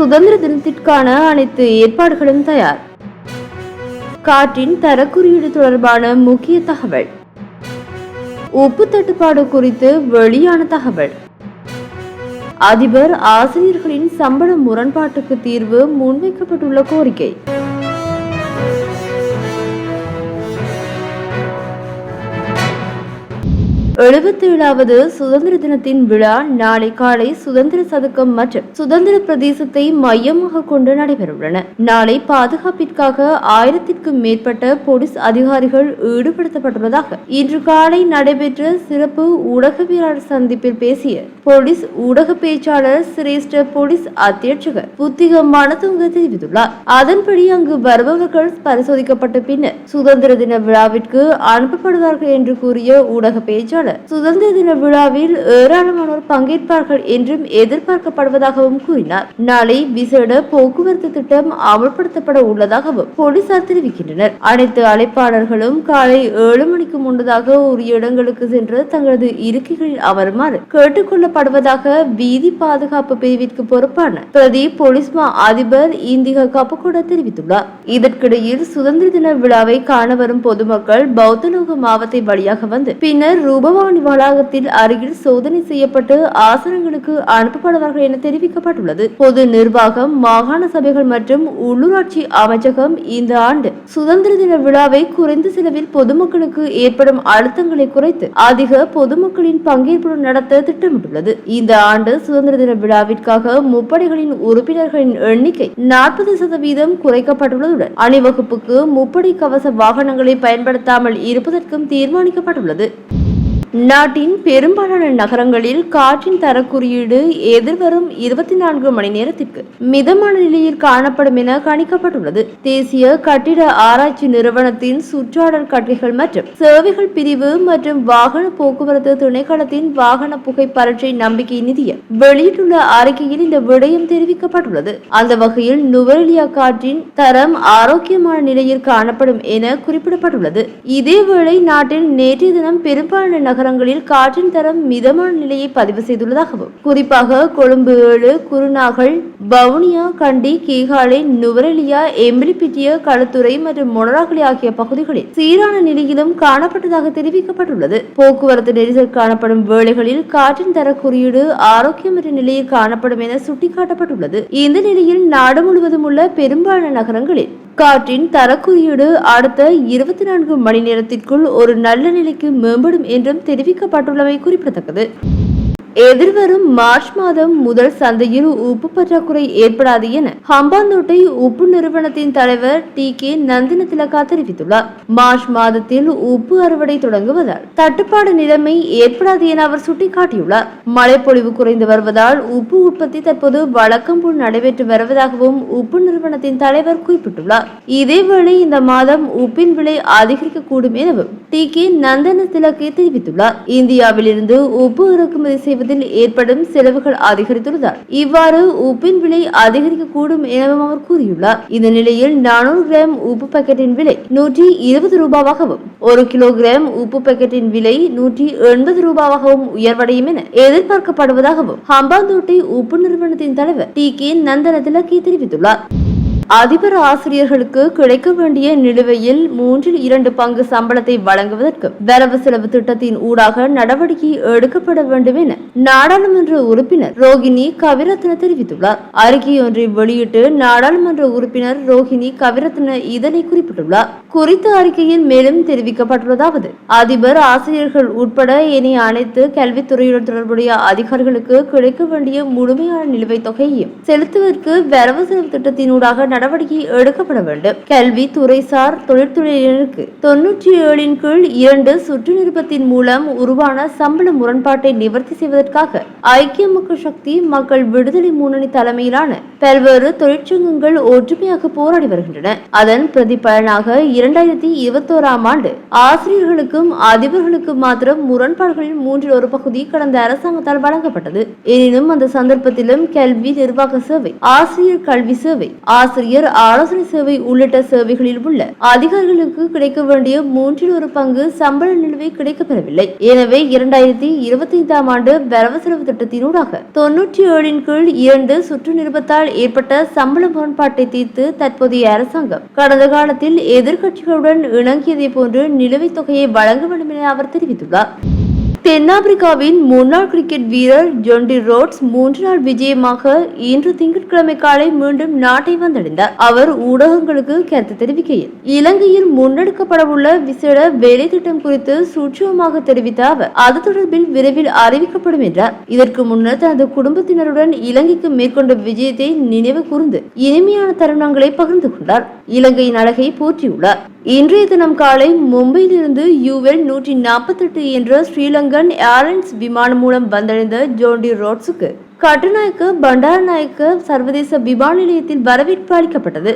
சுதந்திர தினத்திற்கான அனைத்து ஏற்பாடுகளும் தயார். காற்றின் தரக்குறியீடு தொடர்பான முக்கிய தகவல். உப்பு தட்டுப்பாடு குறித்து வெளியான தகவல். அதிபர் ஆசிரியர்களின் சம்பள முரண்பாட்டுக்கு தீர்வு முன்வைக்கப்பட்டுள்ள கோரிக்கை. எழுபத்தேழாவது சுதந்திர தினத்தின் விழா நாளை காலை சுதந்திர சதுக்கம் மற்றும் சுதந்திர பிரதேசத்தை மையமாக கொண்டு நடைபெறவுள்ளன. நாளை பாதுகாப்பிற்காக ஆயிரத்திற்கும் மேற்பட்ட போலீஸ் அதிகாரிகள் ஈடுபடுத்தப்பட்டுள்ளதாக இன்று காலை நடைபெற்ற சிறப்பு ஊடகவியலாளர் சந்திப்பில் பேசிய போலீஸ் ஊடக பேச்சாளர் சிரேஷ்ட போலீஸ் அத்தியட்சகர் புத்திக மனதுங்க தெரிவித்துள்ளார். அதன்படி அங்கு வருபவர்கள் பரிசோதிக்கப்பட்ட பின்னர் சுதந்திர தின விழாவிற்கு அனுப்பப்படுவார்கள் என்று கூறிய ஊடக பேச்சாளர் சுதந்திர தின விழாவில் ஏராளமானோர் பங்கேற்பார்கள் என்றும் எதிர்பார்க்கப்படுவதாகவும் கூறினார். நாளை விசேட போக்குவரத்து திட்டம் அமல்படுத்தப்பட உள்ளதாகவும் போலீசார் தெரிவிக்கின்றனர். அனைத்து அழைப்பாளர்களும் காலை ஏழு மணிக்கு முன்னதாக உரிய இடங்களுக்கு சென்று தங்களது இருக்கைகளில் அமருமாறு கேட்டுக்கொள்ளப்படுவதாக வீதி பாதுகாப்பு பிரிவிற்கு பொறுப்பான பிரதி போலீஸ் மா அதிபர் இந்திகா கபகோட தெரிவித்துள்ளார். இதற்கிடையில் சுதந்திர தின விழாவை காண வரும் பொதுமக்கள் பௌத்தலோக மாவத்தை வழியாக வந்து பின்னர் ரூபவாணி வளாகத்தில் அருகில் சோதனை செய்யப்பட்டு ஆசனங்களுக்கு அனுப்பப்படுவார்கள் என தெரிவிக்கப்பட்டுள்ளது. பொது நிர்வாகம் மாகாண சபைகள் மற்றும் உள்ளூராட்சி அமைச்சகம் இந்த ஆண்டு சுதந்திர தின விழாவை குறைந்த செலவில் பொதுமக்களுக்கு ஏற்படும் அழுத்தங்களை குறைத்து அதிக பொதுமக்களின் பங்கேற்புடன் நடத்த திட்டமிட்டுள்ளது. இந்த ஆண்டு சுதந்திர தின விழாவிற்காக முப்படைகளின் உறுப்பினர்களின் எண்ணிக்கை நாற்பது சதவீதம் குறைக்கப்பட்டுள்ளதுடன் அணிவகுப்புக்கு முப்படை கவச வாகனங்களை பயன்படுத்தாமல் இருப்பதற்கும் தீர்மானிக்கப்பட்டுள்ளது. நாட்டின் பெரும்பாலான நகரங்களில் காற்றின் தரக்குறியீடு எதிர்வரும் இருபத்தி நான்கு மணி நேரத்திற்கு மிதமான நிலையில் காணப்படும் என கணிக்கப்பட்டுள்ளது. தேசிய கட்டிட ஆராய்ச்சி நிறுவனத்தின் சுற்றாடல் கட்டைகள் மற்றும் சேவைகள் பிரிவு மற்றும் வாகன போக்குவரத்து திணைக்களத்தின் வாகன புகை பரீட்சை நம்பிக்கை நிதியம் வெளியிட்டுள்ள அறிக்கையில் இந்த விடயம் தெரிவிக்கப்பட்டுள்ளது. அந்த வகையில் நுவரெலியா காற்றின் தரம் ஆரோக்கியமான நிலையில் காணப்படும் என குறிப்பிடப்பட்டுள்ளது. இதேவேளை நாட்டில் நேற்றைய தினம் பெரும்பாலான நகரங்களில் காற்றின் தரம் மிதமான நிலையை பதிவு செய்துள்ளதாகவும் குறிப்பாக கொழும்பு ஏழு குருநாகல் வவுனியா கண்டி கீகாலை நுவரெலியா எம்பிலிபிட்டிய களுத்துறை மற்றும் மொனராகலி ஆகிய பகுதிகளில் சீரான நிலையிலும் காணப்பட்டதாக தெரிவிக்கப்பட்டுள்ளது. போக்குவரத்து நெரிசல் காணப்படும் வேளைகளில் காற்றின் தர குறியீடு ஆரோக்கியமற்ற நிலையில் காணப்படும் என சுட்டிக்காட்டப்பட்டுள்ளது. இந்த நிலையில் நாடு முழுவதும் உள்ள பெரும்பாலான நகரங்களில் காற்றின் தரக்குறியீடு அடுத்த இருபத்தி நான்கு மணி நேரத்திற்குள் ஒரு நல்ல நிலைக்கு மேம்படும் என்றும் தெரிவிக்கப்பட்டுள்ளமை குறிப்பிடத்தக்கது. எதிர்வரும் மார்ச் மாதம் முதல் சந்தையில் உப்பு பற்றாக்குறை ஏற்படாது என ஹம்பாந்தோட்டை உப்பு நிறுவனத்தின் தலைவர் டி கே நந்தின திலகா தெரிவித்துள்ளார். மார்ச் மாதத்தில் உப்பு அறுவடை தொடங்குவதால் தட்டுப்பாடு நிலைமை ஏற்படாது என அவர் சுட்டிக்காட்டியுள்ளார். மழைப்பொழிவு குறைந்து வருவதால் உப்பு உற்பத்தி தற்போது வழக்கம் போல் நடைபெற்று வருவதாகவும் உப்பு நிறுவனத்தின் தலைவர் குறிப்பிட்டுள்ளார். இதேவேளை இந்த மாதம் உப்பின் விலை அதிகரிக்கக்கூடும் எனவும் டி கே நந்தன திலகே தெரிவித்துள்ளார். இந்தியாவிலிருந்து உப்பு இறக்குமதி செய்வதில் ஏற்படும் செலவுகள் அதிகரித்துள்ளதால். இவ்வாறு உப்பின் விலை அதிகரிக்கக்கூடும் எனவும் அவர் கூறியுள்ளார். இந்த நிலையில் நானூறு கிராம் உப்பு பாக்கெட்டின் விலை நூற்றி இருபது ரூபாவாகவும் ஒரு கிலோகிராம் உப்பு பாக்கெட்டின் விலை நூற்றி எண்பது ரூபாவாகவும் உயர்வடையும் என எதிர்பார்க்கப்படுவதாகவும் ஹம்பாந்தோட்டை உப்பு நிறுவனத்தின் தலைவர் டி கே நந்தன திலக்கி தெரிவித்துள்ளார். அதிபர் ஆசிரியர்களுக்கு கிடைக்க வேண்டிய நிலுவையில் மூன்றில் இரண்டு பங்கு சம்பளத்தை வழங்குவதற்கு வரவு செலவு திட்டத்தின் ஊடாக நடவடிக்கை எடுக்கப்பட வேண்டும் என நாடாளுமன்ற உறுப்பினர் ரோகிணி கவிரத்ன தெரிவித்துள்ளார். அறிக்கை ஒன்றை வெளியிட்டு நாடாளுமன்ற உறுப்பினர் ரோஹிணி கவிரத்ன இதனை குறிப்பிட்டுள்ளார். குறித்த அறிக்கையில் மேலும் தெரிவிக்கப்பட்டுள்ளதாவது அதிபர் ஆசிரியர்கள் உட்பட இனி அனைத்து கல்வித்துறையுடன் தொடர்புடைய அதிகாரிகளுக்கு கிடைக்க வேண்டிய முழுமையான நிலுவைத் தொகையையும் செலுத்துவதற்கு வரவு செலவு திட்டத்தினூடாக நடவடிக்கை எடுக்கப்பட வேண்டும். கல்வி துறைசார் தொழிற்துறையினருக்கு தொன்னூற்றி ஏழின் கீழ் இரண்டு சுற்று நிருபத்தின் மூலம் உருவான சம்பள முரண்பாட்டை நிவர்த்தி செய்வதற்காக ஐக்கிய மக்கள் சக்தி மக்கள் விடுதலை முன்னணி தலைமையிலான பல்வேறு தொழிற்சங்கங்கள் ஒற்றுமையாக போராடி வருகின்றன. அதன் பிரதிபலனாக இரண்டாயிரத்தி இருபத்தோராம் ஆண்டு ஆசிரியர்களுக்கும் அதிபர்களுக்கும் மாத்திரம் முரண்பாடுகளின் மூன்றில் ஒரு பகுதி கடந்த அரசாங்கத்தால் வழங்கப்பட்டது. எனினும் அந்த சந்தர்ப்பத்திலும் கல்வி நிர்வாக சேவை ஆசிரியர் கல்வி சேவை ஆசிரியர் ஆசிரியர் ஆலோசனை சேவை உள்ளிட்ட சேவைகளில் உள்ள அதிகாரிகளுக்கு கிடைக்க வேண்டிய மூன்றில் ஒரு பங்கு சம்பள நிலுவை கிடைக்கப்பெறவில்லை. எனவே இரண்டாயிரத்தி இருபத்தி ஐந்தாம் ஆண்டு வரவு செலவு திட்டத்தினூடாக தொன்னூற்றி ஏழின் கீழ் இரண்டு சுற்று நிருபத்தால் ஏற்பட்ட சம்பள முரண்பாட்டை தீர்த்து தற்போதைய அரசாங்கம் கடந்த காலத்தில் எதிர்க்கட்சிகளுடன் இணங்கியதை போன்று நிலுவைத் தொகையை வழங்க வேண்டும் என அவர் தெரிவித்துள்ளார். தென்னாப்பிரிக்காவின் முன்னாள் கிரிக்கெட் வீரர் ஜொண்டி ரோட்ஸ் மூன்று நாள் விஜயமாக இன்று திங்கட்கிழமை காலை மீண்டும் நாட்டை வந்தடைந்தார். அவர் ஊடகங்களுக்கு கருத்து தெரிவிக்கையில் இலங்கையில் முன்னெடுக்கப்படவுள்ள விசேட வேலை திட்டம் குறித்து சூட்சமமாக தெரிவித்த அவர் அது தொடர்பில் விரைவில் அறிவிக்கப்படும் என்றார். இதற்கு முன்னர் தனது குடும்பத்தினருடன் இலங்கைக்கு மேற்கொண்ட விஜயத்தை நினைவு கூர்ந்து இனிமையான தருணங்களை பகிர்ந்து கொண்டார். இலங்கையின் அழகை போற்றியுள்ளார். இன்றைய தினம் காலை மும்பையிலிருந்து யூஎல் நூற்றி நாற்பத்தெட்டு என்ற ஸ்ரீலங்கன் ஏர்லைன்ஸ் விமானம் மூலம் வந்தடைந்த ஜோண்டி ரோட்ஸுக்கு கட்டுநாயக்க பண்டாரநாயக்க சர்வதேச விமான நிலையத்தில் வரவேற்பு அளிக்கப்பட்டது.